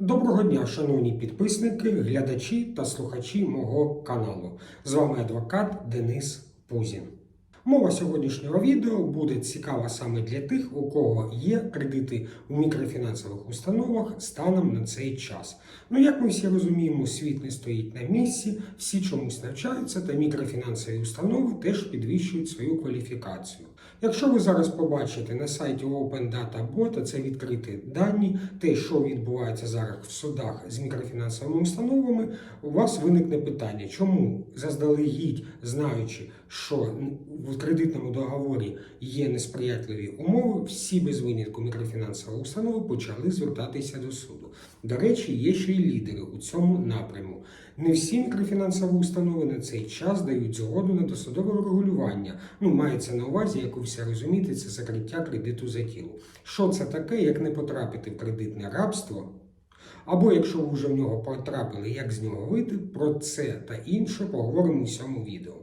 Доброго дня, шановні підписники, глядачі та слухачі мого каналу. З вами адвокат Денис Пузін. Мова сьогоднішнього відео буде цікава саме для тих, у кого є кредити у мікрофінансових установах станом на цей час. Ну, як ми всі розуміємо, світ не стоїть на місці, всі чомусь навчаються, та мікрофінансові установи теж підвищують свою кваліфікацію. Якщо ви зараз побачите на сайті Open Data Bot, це відкриті дані, те, що відбувається зараз в судах з мікрофінансовими установами, у вас виникне питання, чому заздалегідь, знаючи, що в кредитному договорі є несприятливі умови, всі без винятку мікрофінансові установи почали звертатися до суду. До речі, є ще й лідери у цьому напряму. Не всі мікрофінансові установи на цей час дають згоду на досудове регулювання. Ну, мається на увазі, як ви все розумієте, це закриття кредиту за тіло. Що це таке, як не потрапити в кредитне рабство? Або якщо ви вже в нього потрапили, як з нього вийти, про це та інше поговоримо у цьому відео.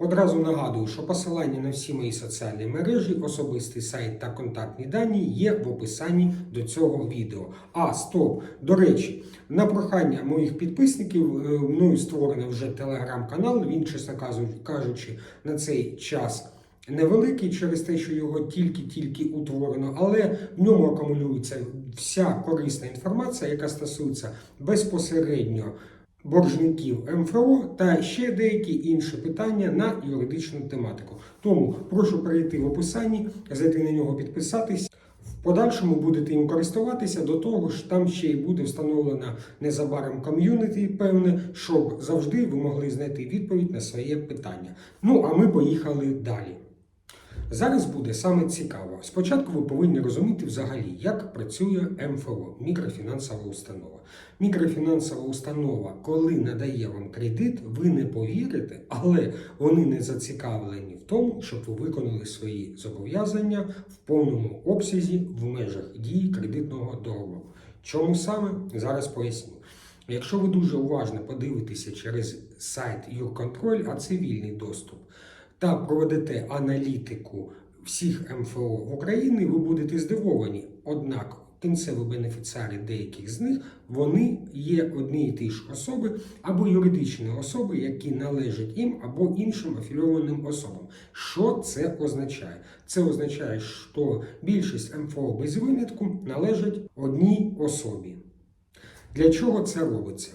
Одразу нагадую, що посилання на всі мої соціальні мережі, особистий сайт та контактні дані є в описанні до цього відео. А, стоп! До речі, на прохання моїх підписників е, мною створено вже телеграм-канал. Він, чесно кажучи, на цей час. Невеликий через те, що його тільки-тільки утворено, але в ньому акумулюється вся корисна інформація, яка стосується безпосередньо боржників МФО та ще деякі інші питання на юридичну тематику. Тому прошу перейти в описанні, зайти на нього, підписатись. В подальшому будете їм користуватися до того ж, там ще й буде встановлена незабаром ком'юніті, певне, щоб завжди ви могли знайти відповідь на своє питання. Ну а ми поїхали далі. Зараз буде саме цікаво. Спочатку ви повинні розуміти взагалі, як працює МФО мікрофінансова установа. Мікрофінансова установа, коли надає вам кредит, ви не повірите, але вони не зацікавлені в тому, щоб ви виконали свої зобов'язання в повному обсязі в межах дії кредитного договору. Чому саме зараз поясню. Якщо ви дуже уважно подивитеся через сайт Юрконтроль, а це вільний доступ, та проведете аналітику всіх МФО в Україні, ви будете здивовані. Однак кінцеві бенефіціари деяких з них вони є одні і ті ж особи або юридичні особи, які належать їм або іншим афільованим особам. Що це означає? Це означає, що більшість МФО без винятку належать одній особі. Для чого це робиться?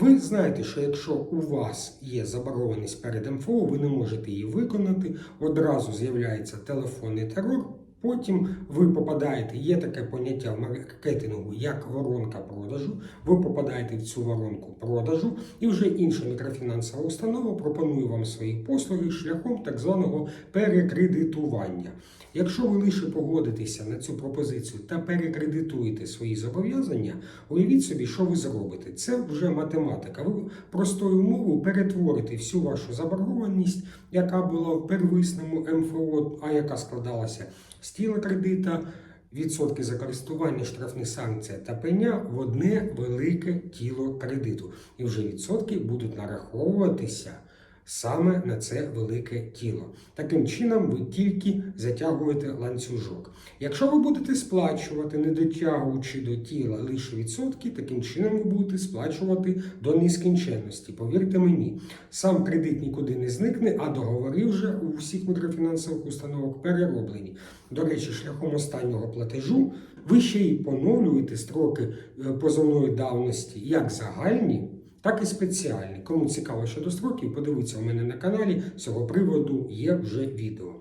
Ви знаєте, що якщо у вас є заборгованість перед МФО, ви не можете її виконати, одразу з'являється телефонний терор. Потім ви попадаєте, є таке поняття в маркетингу, як воронка продажу. Ви попадаєте в цю воронку продажу, і вже інша мікрофінансова установа пропонує вам свої послуги шляхом так званого перекредитування. Якщо ви лише погодитеся на цю пропозицію та перекредитуєте свої зобов'язання, уявіть собі, що ви зробите. Це вже математика. Ви простою мовою перетворите всю вашу заборгованість, яка була в первисному МФО, а яка складалася з тіла кредита, відсотки за користування, штрафні санкції та пеня в одне велике тіло кредиту. І вже відсотки будуть нараховуватися саме на це велике тіло. Таким чином, ви тільки затягуєте ланцюжок. Якщо ви будете сплачувати, не дотягуючи до тіла лише відсотки, таким чином ви будете сплачувати до нескінченності. Повірте мені, сам кредит нікуди не зникне, а договори вже у всіх мікрофінансових установок перероблені. До речі, шляхом останнього платежу ви ще й поновлюєте строки е, позовної давності як загальні. Так і спеціальні. Кому цікаво щодо строків, подивіться у мене на каналі. З цього приводу є вже відео.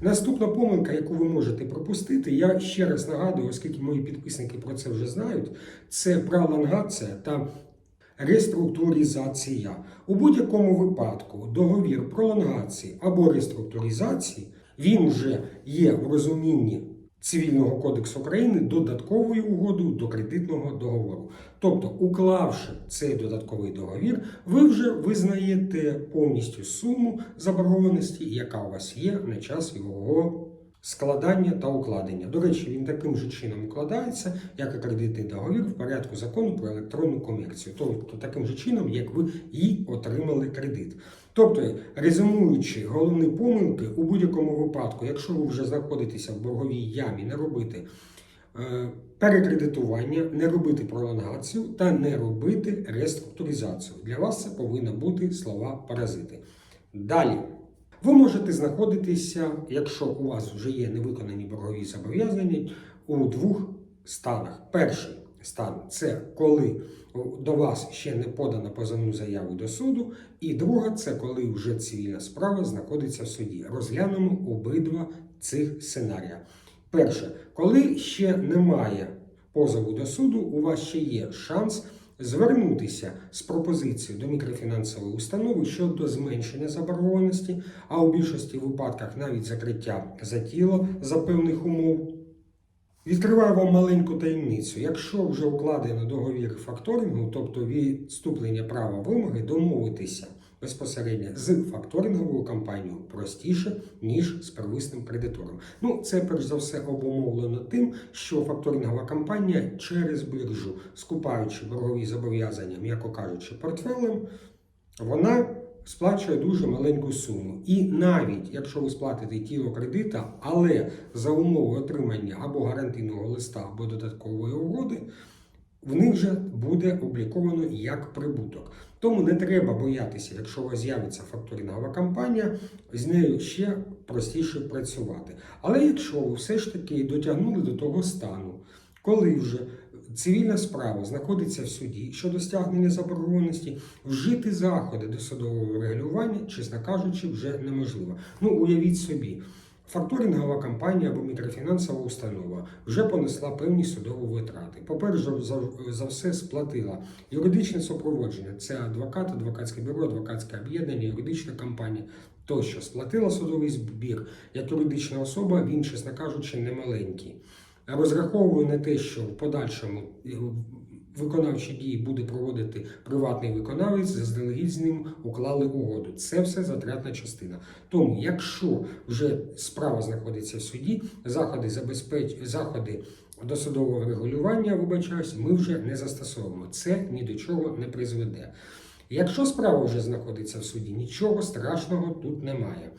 Наступна помилка, яку ви можете пропустити, я ще раз нагадую, оскільки мої підписники про це вже знають, це пролонгація та реструктуризація. У будь-якому випадку договір пролонгації або реструктуризації він вже є в розумінні Цивільного кодексу України додатковою угодою до кредитного договору. Тобто, уклавши цей додатковий договір, ви вже визнаєте повністю суму заборгованості, яка у вас є на час його складання та укладення. До речі, він таким же чином укладається, як і кредитний договір в порядку закону про електронну комерцію. Тобто таким же чином, як ви і отримали кредит. Тобто, резюмуючи головні помилки, у будь-якому випадку, якщо ви вже знаходитеся в борговій ямі, не робити е, перекредитування, не робити пролонгацію та не робити реструктуризацію. Для вас це повинні бути слова паразити. Далі. Ви можете знаходитися, якщо у вас вже є невиконані боргові зобов'язання, у двох станах. Перший стан це коли до вас ще не подано позовну заяву до суду, і друга це коли вже цивільна справа знаходиться в суді. Розглянемо обидва цих сценарія. Перше, коли ще немає позову до суду, у вас ще є шанс звернутися з пропозицією до мікрофінансової установи щодо зменшення заборгованості, а у більшості випадках навіть закриття за тіло за певних умов. Відкриваю вам маленьку таємницю. Якщо вже укладено договір факторингу, тобто відступлення права вимоги, домовитися безпосередньо з факторинговою компанією простіше, ніж з первисним кредитором. Ну, це перш за все обумовлено тим, що факторингова компанія через біржу, скупаючи боргові зобов'язання, м'яко кажучи, портфелем, вона сплачує дуже маленьку суму. І навіть якщо ви сплатите тіло кредита, але за умови отримання або гарантійного листа, або додаткової угоди, в них вже буде обліковано як прибуток. Тому не треба боятися, якщо у вас з'явиться факторингова компанія, з нею ще простіше працювати. Але якщо ви все ж таки дотягнули до того стану, коли вже цивільна справа знаходиться в суді щодо стягнення заборгованості, вжити заходи до судового регулювання, чесно кажучи, вже неможливо. Ну, уявіть собі. Факторингова компанія або мікрофінансова установа вже понесла певні судові витрати. По-перше, за, все сплатила юридичне супроводження. Це адвокат, адвокатське бюро, адвокатське об'єднання, юридична компанія тощо сплатила судовий збір. Як юридична особа, він, чесно кажучи, не маленький. Розраховую на те, що в подальшому виконавчі дії буде проводити приватний виконавець, заздалегідь з ним уклали угоду. Це все затратна частина. Тому, якщо вже справа знаходиться в суді, заходи забезпеч... заходи досудового регулювання, вибачаюсь, ми вже не застосовуємо. Це ні до чого не призведе. Якщо справа вже знаходиться в суді, нічого страшного тут немає.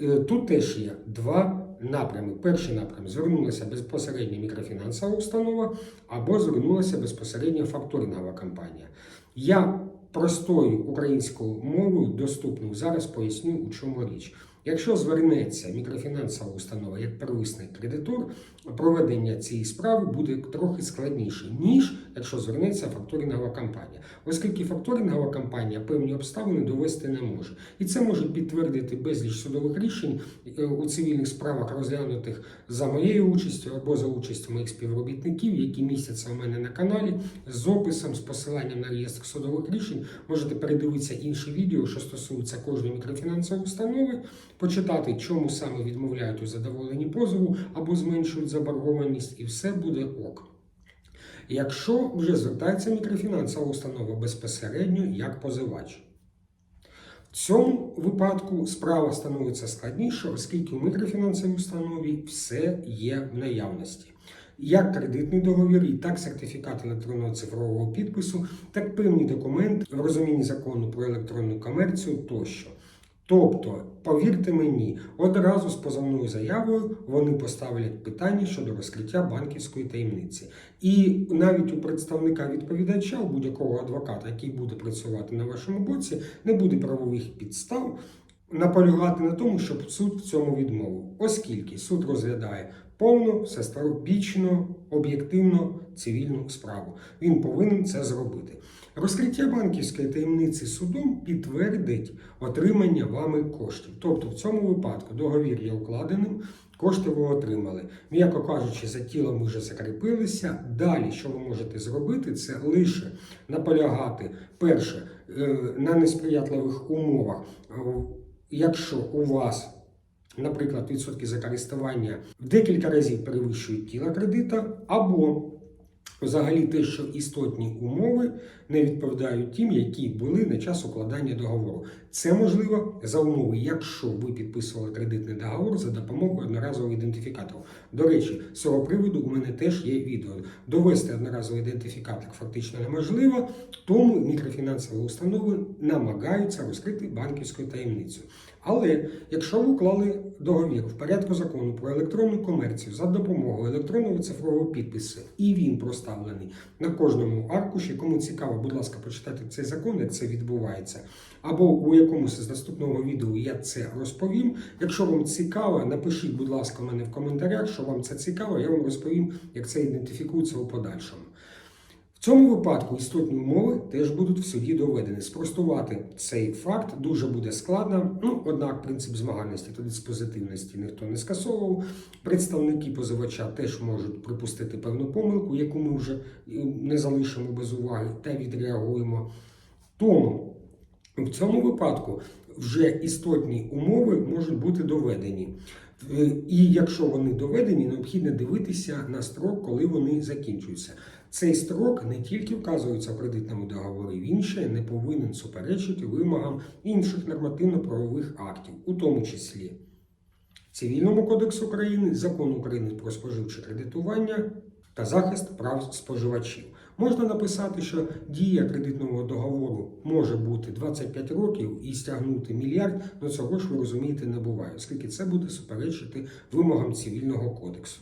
Е, Тут теж є два напрями. Перший напрям звернулася безпосередньо мікрофінансова установа або звернулася безпосередньо факторингова компанія. Я простою українською мовою доступною зараз поясню, у чому річ. Якщо звернеться мікрофінансова установа як первисний кредитор, проведення цієї справи буде трохи складніше, ніж якщо звернеться факторингова компанія, оскільки факторингова компанія певні обставини довести не може. І це може підтвердити безліч судових рішень е, у цивільних справах, розглянутих за моєю участю або за участю моїх співробітників, які містяться у мене на каналі, з описом, з посиланням на реєстр судових рішень. Можете передивитися інші відео, що стосуються кожної мікрофінансової установи почитати, чому саме відмовляють у задоволенні позову або зменшують заборгованість, і все буде ок. Якщо вже звертається мікрофінансова установа безпосередньо як позивач. В цьому випадку справа становиться складніше, оскільки у мікрофінансовій установі все є в наявності. Як кредитний договір, і так сертифікат електронного цифрового підпису, так певні документи в розумінні закону про електронну комерцію тощо. Тобто, повірте мені, одразу з позовною заявою вони поставлять питання щодо розкриття банківської таємниці. І навіть у представника відповідача, у будь-якого адвоката, який буде працювати на вашому боці, не буде правових підстав наполягати на тому, щоб суд в цьому відмовив, оскільки суд розглядає повну, всесторонньо, об'єктивно цивільну справу. Він повинен це зробити. Розкриття банківської таємниці судом підтвердить отримання вами коштів. Тобто, в цьому випадку договір є укладеним, кошти ви отримали. М'яко кажучи, за тілом ви вже закріпилися. Далі, що ви можете зробити, це лише наполягати перше е, на несприятливих умовах. Е, Якщо у вас наприклад, відсотки за користування в декілька разів перевищують тіла кредита, або взагалі те, що істотні умови не відповідають тим, які були на час укладання договору. Це можливо за умови, якщо ви підписували кредитний договор за допомогою одноразового ідентифікатора. До речі, з цього приводу у мене теж є відео. Довести одноразовий ідентифікатор фактично неможливо, тому мікрофінансові установи намагаються розкрити банківську таємницю. Але якщо ви уклали договір в порядку закону про електронну комерцію за допомогою електронного цифрового підпису, і він проставлений на кожному аркуші, кому цікаво, будь ласка, почитайте цей закон, як це відбувається. Або у якомусь з наступного відео я це розповім. Якщо вам цікаво, напишіть, будь ласка, мене в коментарях, що вам це цікаво, я вам розповім, як це ідентифікується у подальшому. В цьому випадку істотні умови теж будуть в суді доведені. Спростувати цей факт дуже буде складно. Ну, однак, принцип змагальності та диспозитивності ніхто не скасовував. Представники позивача теж можуть припустити певну помилку, яку ми вже е, не залишимо без уваги та відреагуємо. Тому в цьому випадку вже істотні умови можуть бути доведені. Е, І якщо вони доведені, необхідно дивитися на строк, коли вони закінчуються. Цей строк не тільки вказується в кредитному договорі, він ще не повинен суперечити вимогам інших нормативно-правових актів, у тому числі Цивільному кодексу України, Закон України про споживче кредитування та захист прав споживачів. Можна написати, що дія кредитного договору може бути 25 років і стягнути мільярд, але цього ж ви розумієте не буває, оскільки це буде суперечити вимогам цивільного кодексу.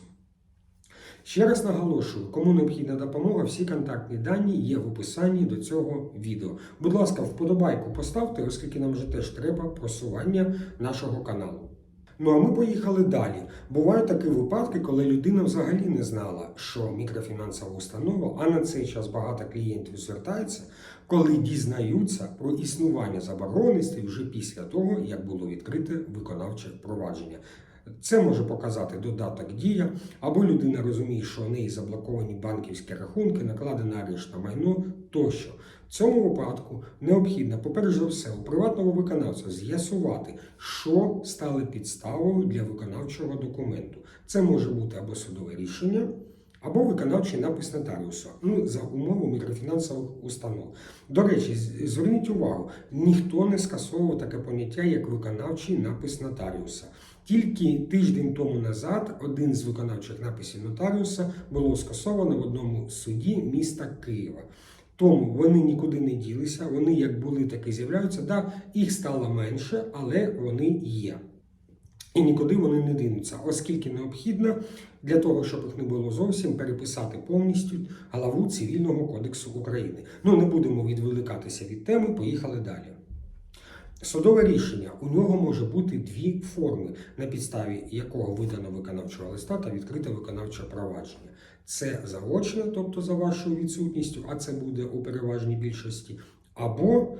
Ще раз наголошую, кому необхідна допомога, всі контактні дані є в описанні до цього відео. Будь ласка, вподобайку поставте, оскільки нам вже теж треба просування нашого каналу. Ну а ми поїхали далі. Бувають такі випадки, коли людина взагалі не знала, що мікрофінансова установа, а на цей час багато клієнтів звертається, коли дізнаються про існування заборгованості вже після того, як було відкрите виконавче провадження. Це може показати додаток дія, або людина розуміє, що у неї заблоковані банківські рахунки, накладена арешт на майно тощо. В цьому випадку необхідно, попередж за все, у приватного виконавця з'ясувати, що стало підставою для виконавчого документу. Це може бути або судове рішення, або виконавчий напис нотаріуса, ну, за умови мікрофінансових установ. До речі, зверніть увагу, ніхто не скасовував таке поняття, як виконавчий напис нотаріуса. Тільки тиждень тому назад один з виконавчих написів нотаріуса було скасовано в одному суді міста Києва. Тому вони нікуди не ділися, вони як були, так і з'являються. Да, їх стало менше, але вони є. І нікуди вони не динуться, оскільки необхідно для того, щоб їх не було зовсім, переписати повністю главу Цивільного кодексу України. Ну не будемо відволікатися від теми, поїхали далі. Судове рішення у нього може бути дві форми, на підставі якого видано виконавчого листа та відкрите виконавче провадження. Це заочне, тобто за вашою відсутністю, а це буде у переважній більшості, або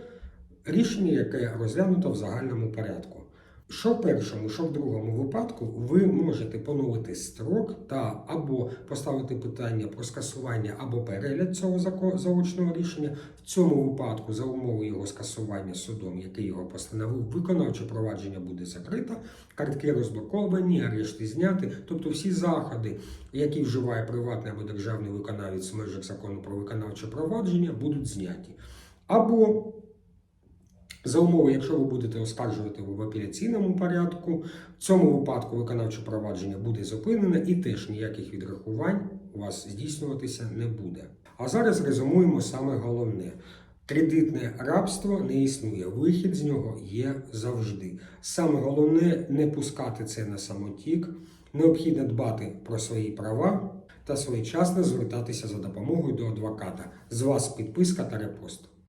рішення, яке розглянуто в загальному порядку. Що в першому, що в другому випадку ви можете поновити строк та або поставити питання про скасування або перегляд цього заочного рішення. В цьому випадку, за умови його скасування судом, який його постановив, виконавче провадження буде закрито, картки розблоковані, арешти зняти, тобто всі заходи, які вживає приватний або державний виконавець в межах закону про виконавче провадження, будуть зняті. Або за умови, якщо ви будете оскаржувати в апеляційному порядку, в цьому випадку виконавче провадження буде зупинене і теж ніяких відрахувань у вас здійснюватися не буде. А зараз резюмуємо саме головне. Кредитне рабство не існує, вихід з нього є завжди. Саме головне не пускати це на самотік, необхідно дбати про свої права та своєчасно звертатися за допомогою до адвоката. З вас підписка та репост.